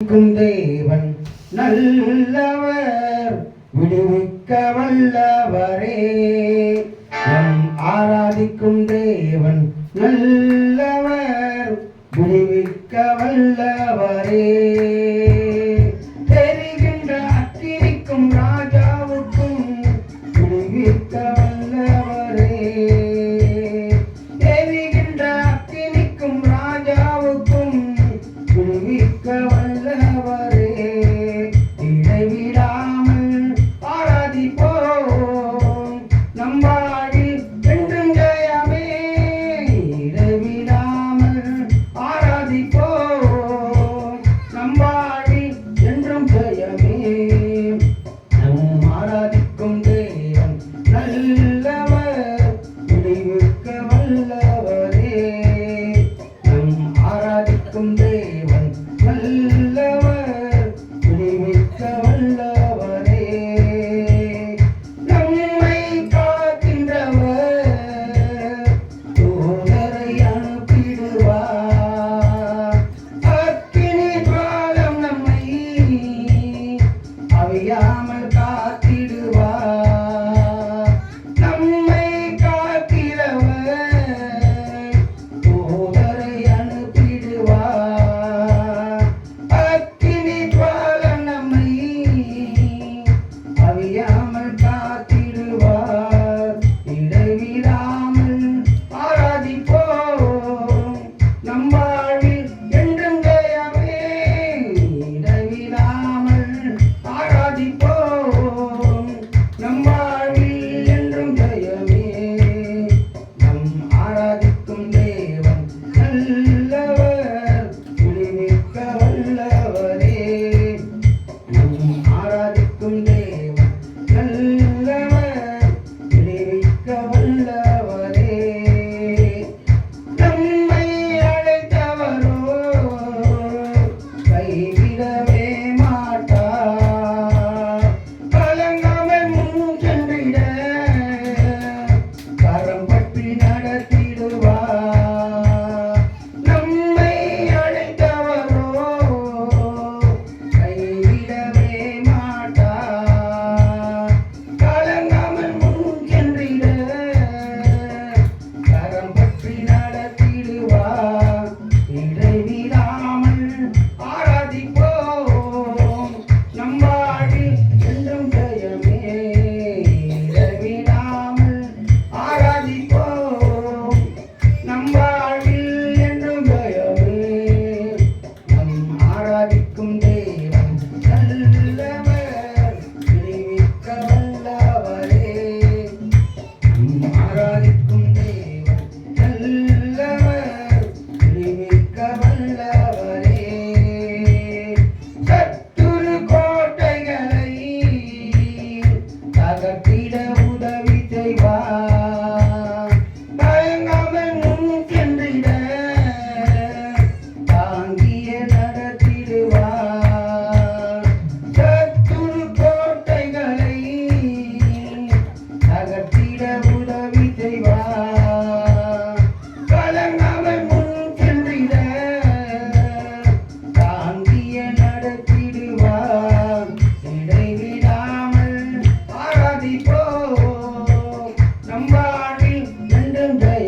ஆராதிக்கும் தேவன் நல்லவர் விடுவிக்க வல்லவரே. நம் ஆராதிக்கும் தேவன் நல்லவர் விடுவிக்க வல்லவரே. விளைவிக்க வல்லவரே இடைவிடாமல் ஆராதிப்போம் நம் வாழ்வில் என்றும் ஜெயமே இடைவிடாமல் ஆராதிப்போம் நம் வாழ்வில் என்றும் ஜெயமே நம் ஆராதிக்கும் தேவன் நல்லவர் விளைவிக்க வல்லவரே நம் ஆராதிக்கும் தேவன் ಯಾಮ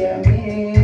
a mim.